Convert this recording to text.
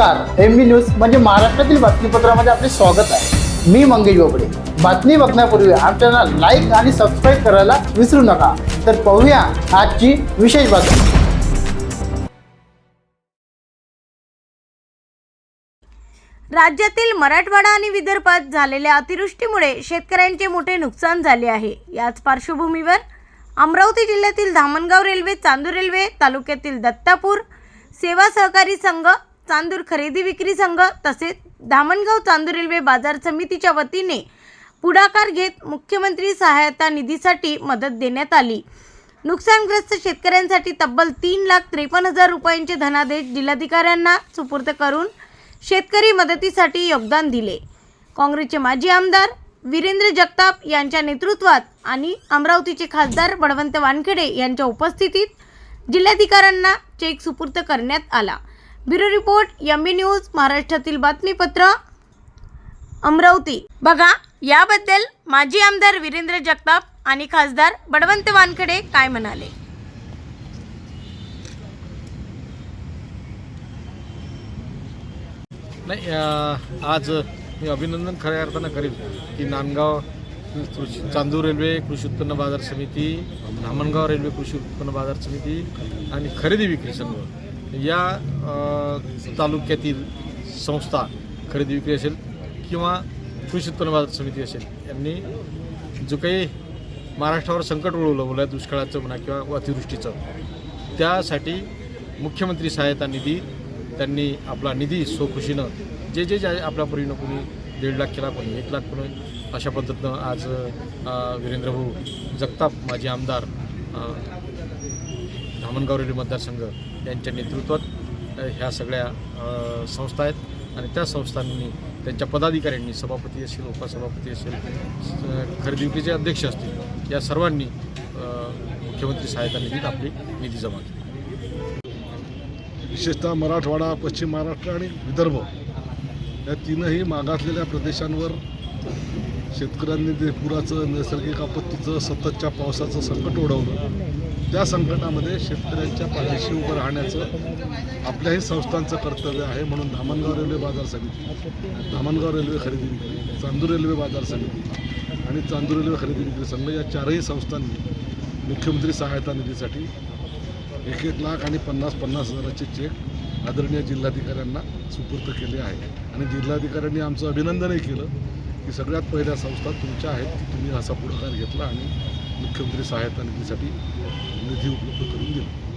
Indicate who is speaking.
Speaker 1: नमस्कार M B news म्हणजे महाराष्ट्रातील बातमीपत्रामध्ये आपले स्वागत आहे. मी मंगेश बोबडे. बातमी बघण्यापूर्वी आमच्या लाईक आणि सबस्क्राईब करायला विसरू नका. तर पाहूया आजची विशेष बातमी.
Speaker 2: राज्यातील मराठवाडा आणि विदर्भात झालेल्या अतिवृष्टीमुळे शेतकऱ्यांचे मोठे नुकसान झाले आहे. याच पार्श्वभूमीवर अमरावती जिल्ह्यातील धामणगाव रेल्वे चांदूर रेल्वे तालुक्यातील दत्तापूर सेवा सहकारी संघ चांदूर खरेदी विक्री संघ तसेच धामणगाव चांदूर रेल्वे बाजार समितीच्या वतीने पुढाकार घेत मुख्यमंत्री सहायता निधीसाठी मदत देण्यात आली. नुकसानग्रस्त शेतकऱ्यांसाठी तब्बल तीन लाख त्रेपन्न हजार रुपयांचे धनादेश जिल्हाधिकाऱ्यांना सुपूर्द करून शेतकरी मदतीसाठी योगदान दिले. काँग्रेसचे माजी आमदार वीरेंद्र जगताप यांच्या नेतृत्वात आणि अमरावतीचे खासदार बळवंत वानखेडे यांच्या उपस्थितीत जिल्हाधिकाऱ्यांना चेक सुपूर्द करण्यात आला. Bureau report M B news महाराष्ट्रातील बातमीपत्र अमरावती. बघा याबद्दल माजी आमदार वीरेंद्र जगताप आणि खासदार बडवंत वानखडे काय म्हणाले?
Speaker 3: नाही आज मी अभिनंदन खऱ्या अर्थानं करीन की नांदगाव कृषी चांदूर रेल्वे कृषी उत्पन्न बाजार समिती धामणगाव रेल्वे कृषी उत्पन्न बाजार समिती आणि खरेदी विक्री संघ या तालुक्यातील संस्था खरेदी विक्री असेल किंवा कृषी उत्पन्न बाजार समिती असेल यांनी जो काही महाराष्ट्रावर संकट ओळवलं आहे दुष्काळाचं म्हणा किंवा अतिवृष्टीचं त्यासाठी मुख्यमंत्री सहायता निधी त्यांनी आपला निधी स्वखुशीनं जे जे जे आपल्या परीनं कोणी दीड लाख केला कोणी एक लाख कोणी अशा पद्धतीनं आज वीरेंद्रभाऊ जगताप माजी आमदार अ, मतदारसंघ यांच्या नेतृत्वात ह्या सगळ्या संस्था आहेत. आणि त्या संस्थांनी त्यांच्या पदाधिकाऱ्यांनी सभापती असेल उपसभापती असेल स- खरेदी अध्यक्ष असतील या सर्वांनी मुख्यमंत्री सहायता निधीत आपली निधी जमा केली.
Speaker 4: विशेषतः मराठवाडा पश्चिम महाराष्ट्र आणि विदर्भ या तीनही मागासलेल्या प्रदेशांवर शेतकऱ्यांनी जे पुराचं नैसर्गिक आपत्तीचं सततच्या पावसाचं संकट ओढवलं. त्या संकटामध्ये शेतकऱ्यांच्या पाठीशी उभं राहण्याचं आपल्याही संस्थांचं कर्तव्य आहे म्हणून धामणगाव रेल्वे बाजार समिती धामणगाव रेल्वे खरेदी विक्री चांदूर रेल्वे बाजार समिती आणि चांदूर रेल्वे खरेदी विक्री संघ या चारही संस्थांनी मुख्यमंत्री सहायता निधीसाठी एक एक लाख आणि पन्नास पन्नास हजाराचे चेक आदरणीय जिल्हाधिकाऱ्यांना सुपूर्द केले आहे. आणि जिल्हाधिकाऱ्यांनी आमचं अभिनंदनही केलं. की सगळ्यात पहिल्या संस्था तुमच्या आहेत की तुम्ही असा पुढाकार घेतला आणि मुख्यमंत्री सहायता निधीसाठी निधी उपलब्ध करून दिला.